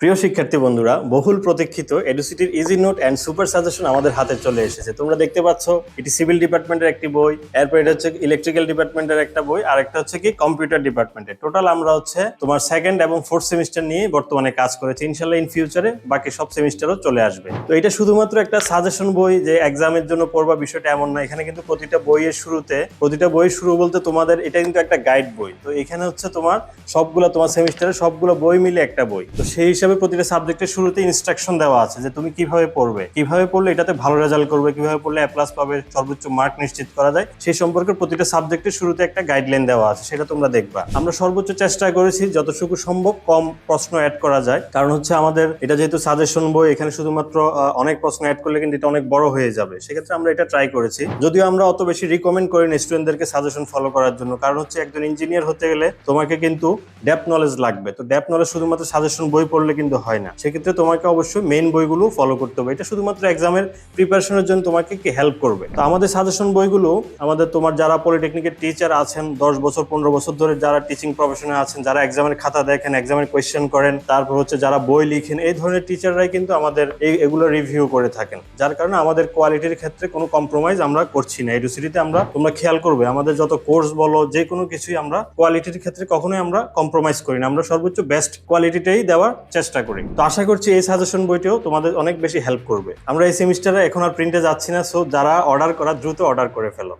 প্রিয় শিক্ষার্থী বন্ধুরা, বহুল প্রতীক্ষিত এডুসিটির easy note and super suggestion আমাদের হাতে চলে এসেছে। তোমরা দেখতে পাচ্ছ, এটি সিভিল ডিপার্টমেন্টের একটি বই, এরপর এটা হচ্ছে ইলেকট্রিক্যাল ডিপার্টমেন্টের একটা বই, আর একটা হচ্ছে কি কম্পিউটার ডিপার্টমেন্টের টোটাল আমরা হচ্ছে তোমার সেকেন্ড এবং ফোর্থ সেমিস্টার নিয়ে বর্তমানে কাজ করেছি। ইনশাল্লাহ ইন ফিউচারে বাকি সব সেমিস্টারও চলে আসবে। তো এটা শুধুমাত্র একটা সাজেশন বই যে এক্সামের জন্য পড়বা বিষয়টা এমন না এখানে কিন্তু প্রতিটা বইয়ের শুরুতে, প্রতিটা বইয়ের শুরু বলতে তোমাদের এটা কিন্তু একটা গাইড বই। তো এখানে হচ্ছে তোমার সবগুলো, তোমার সেমিস্টারে সবগুলো বই মিলে একটা বই। তো সেই হিসাবে প্রতিটা সাবজেক্টের শুরুতে ইনস্ট্রাকশন দেওয়া আছে যে তুমি কীভাবে পড়বে। কীভাবে পড়লে এটাতে ভালো রেজাল্ট করবে, কীভাবে পড়লে প্লাস পাবে, সর্বোচ্চ মার্ক নিশ্চিত করা যায়, সেই সম্পর্কে প্রতিটা সাবজেক্টের শুরুতে একটা গাইডলাইন দেওয়া আছে, সেটা তোমরা দেখবা। আমরা সর্বোচ্চ চেষ্টা করেছি যতটুকু সম্ভব কম প্রশ্ন অ্যাড করা যায়। কারণ হচ্ছে আমাদের এটা যেহেতু সাজেশন বই, এখানে শুধুমাত্র অনেক প্রশ্ন অ্যাড করলে কিন্তু এটা অনেক বড় হয়ে যাবে। সেক্ষেত্রে আমরা এটা ট্রাই করেছি। যদিও আমরা অত বেশি রিকমেন্ড করি না স্টুডেন্টদেরকে সাজেশন ফলো করার জন্য। কারণ হচ্ছে একজন ইঞ্জিনিয়ার হতে গেলে তোমাকে কিন্তু ডেপ নলেজ লাগবে। তো ডেপ নলেজ শুধুমাত্র সাজেশন বই পড়লে কিন্তু হয় না। সেক্ষেত্রে তোমাকে অবশ্যই মেইন বইগুলো ফলো করতে হবে। এটা শুধুমাত্র এক্সামের প্রিপারেশনের জন্য তোমাকে কি হেল্প করবে। তো আমাদের সাজেশন বইগুলো, আমাদের তোমার যারা পলিটেকনিকের টিচার আছেন, দশ বছর, পনেরো বছর ধরে যারা টিচিং প্রফেশনে আছেন, যারা এক্সামের খাতা দেখেন এক্সামের কোয়েশ্চেন করেন, তারপর হচ্ছে যারা বই লিখেন, এই ধরনের টিচাররাই কিন্তু আমাদের এই এগুলো রিভিউ করে থাকেন। যার কারণে আমাদের কোয়ালিটির ক্ষেত্রে কোনো কম্প্রোমাইজ আমরা করছি না। এডুসিটিতে আমরা তোমরা খেয়াল করবে, আমাদের যত কোর্স বলো যে কোনো কিছুই আমরা কোয়ালিটির ক্ষেত্রে কখনোই আমরা কম্প্রোমাইজ করি না। আমরা সর্বোচ্চ বেস্ট কোয়ালিটিটাই দেওয়ার চেষ্টা করি। তো আশা করছি এই সাজেশন বইটিও তোমাদের অনেক বেশি হেল্প করবে। আমরা এই সেমিস্টারে এখন আর প্রিন্টে যাচ্ছি না সো যারা অর্ডার করা, দ্রুত অর্ডার করে ফেলো।